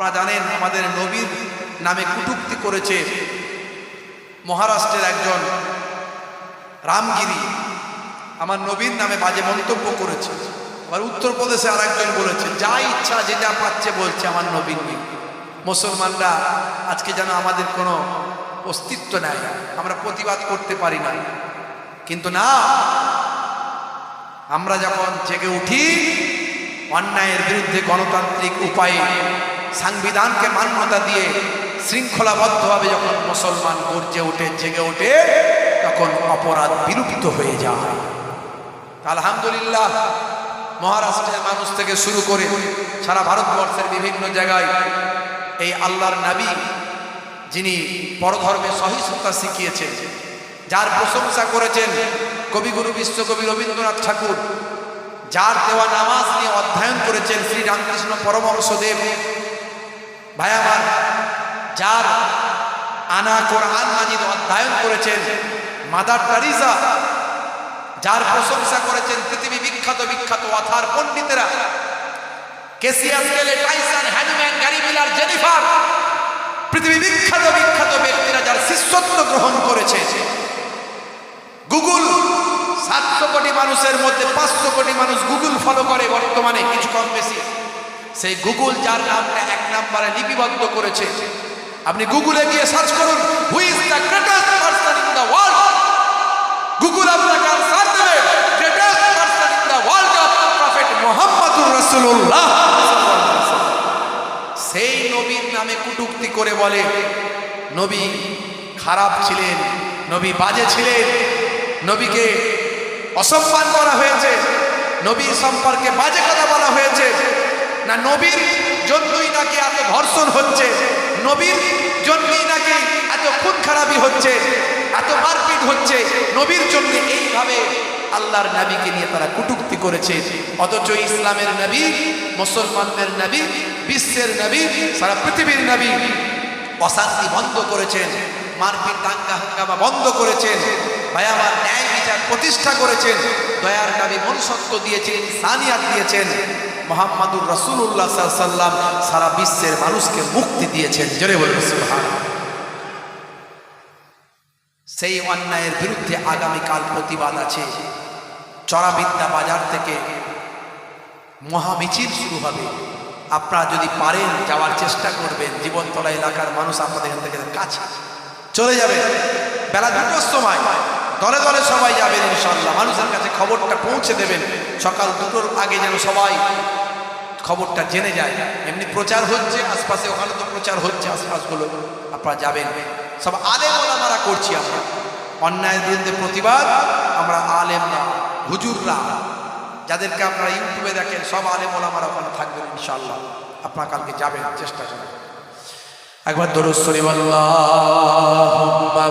আপনারা জানেন আমাদের নবীর নামে কুটুক্তি করেছে মহারাষ্ট্রের একজন রামগিরি, আমার নবীর নামে বাজে মন্তব্য করেছে। আবার উত্তরপ্রদেশে আর একজন বলেছে, যা ইচ্ছা যেটা পাচ্ছে, বলছে আমার নবীন নিয়ে মুসলমানরা আজকে যেন আমাদের কোনো অস্তিত্ব নেয় আমরা প্রতিবাদ করতে পারি না। কিন্তু না, আমরা যখন জেগে উঠি, অন্যায়ের বিরুদ্ধে গণতান্ত্রিক উপায়ে সাংবিধানকে মান্যতা দিয়ে শৃঙ্খলাবদ্ধভাবে যখন মুসলমান গর্জে ওঠে, জেগে ওঠে, তখন অপরাধ বিলুপ্ত হয়ে যায়। আলহামদুলিল্লাহ, মহারাষ্ট্রের মানুষ থেকে শুরু করে সারা ভারতবর্ষের বিভিন্ন জায়গায় এই আল্লাহর নাবী, যিনি পরধর্মে সহিষ্ণুতা শিখিয়েছেন যার প্রশংসা করেছেন কবিগুরু বিশ্বকবি রবীন্দ্রনাথ ঠাকুর, যার দেওয়া নামাজ নিয়ে অধ্যয়ন করেছেন শ্রী রামকৃষ্ণ পরমহংসদেব ভাই, আমার যার আনা কোরআন মাজিদ অধ্যয়ন করেছেন, মাদার টারিজা যার প্রশংসা করেছেন পৃথিবী বিখ্যাত বিখ্যাত অথার পণ্ডিতেরা হ্যানুম্যান গ্যারি মিলার, জেনিফার, পৃথিবী বিখ্যাত বিখ্যাত ব্যক্তিরা যার শিষ্যত্ব গ্রহণ করেছে। গুগল, সাতশো কোটি মানুষের মধ্যে পাঁচশো কোটি মানুষ গুগল ফলো করে বর্তমানে, কিছু কম বেশি। সেই গুগল যার নামটা এক নাম্বারে লিপিবদ্ধ করেছে। আপনি গুগলে গিয়ে সার্চ করুন the in the world Google দেবে in the world of prophet সেই নবীর নামে কুটুক্তি করে বলে, নবী খারাপ ছিলেন, নবী বাজে ছিলেন, নবীকে অসম্মান করা হয়েছে নবী সম্পর্কে বাজে কথা বলা হয়েছে না নবীর জন্যই নাকি এত ধর্ষণ হচ্ছে? নবীর জন্যই নাকি এত খুন খারাপি হচ্ছে? এত মারপিট হচ্ছে? নবীর জন্য এইভাবে আল্লাহর নাবিকে নিয়ে তারা কুটুক্তি করেছে। অথচ ইসলামের নবী, মুসলমানদের নবী, বিশ্বের নবী, সারা পৃথিবীর নবী অশান্তি বন্ধ করেছেন, মারপিট, দাঙ্গা, হাঙ্গামা বন্ধ করেছেন। ভাই, আমার ন্যায় বিচার প্রতিষ্ঠা করেছেন। দয়ার নবী মনুষ্যত্ব দিয়েছেন, সানিয়াত দিয়েছেন। মোহাম্মদুর রসুল্লাহ সাল্লাম সারা বিশ্বের মানুষকে মুক্তি দিয়েছেন। জোরে বলুন সেই অন্যায়ের বিরুদ্ধে আগামীকাল প্রতিবাদ আছে। চড়াবিদ্যা বাজার থেকে মহামিছিল শুরু হবে। আপনারা যদি পারেন, যাওয়ার চেষ্টা করবেন। জীবনতলা এলাকার মানুষ আপনাদের থেকে কাছে চলে যাবে। বেলা দুটোর সময় দলে দলে সবাই যাবেন ইনশাল্লাহ মানুষের কাছে খবরটা পৌঁছে দেবেন। সকাল দুটোর আগে যেন সবাই খবরটা জেনে যায়। এমনি প্রচার হচ্ছে, আশপাশে ওখানে তো প্রচার হচ্ছে, আশপাশগুলো আপনারা যাবেন। সব আলেম ওলামারা করছি আমরা। অন্যায়ের বিরুদ্ধে প্রতিবাদ, আমরা আলেম না, হুজুররা। যাদেরকে আপনারা ইউটিউবে দেখেন, সব আলেম ওলামারা ওখানে থাকবেন ইনশাল্লাহ আপনারা কালকে যাবেন, চেষ্টা করবেন। একবার দরুদ শরীফ, আল্লাহুম্মা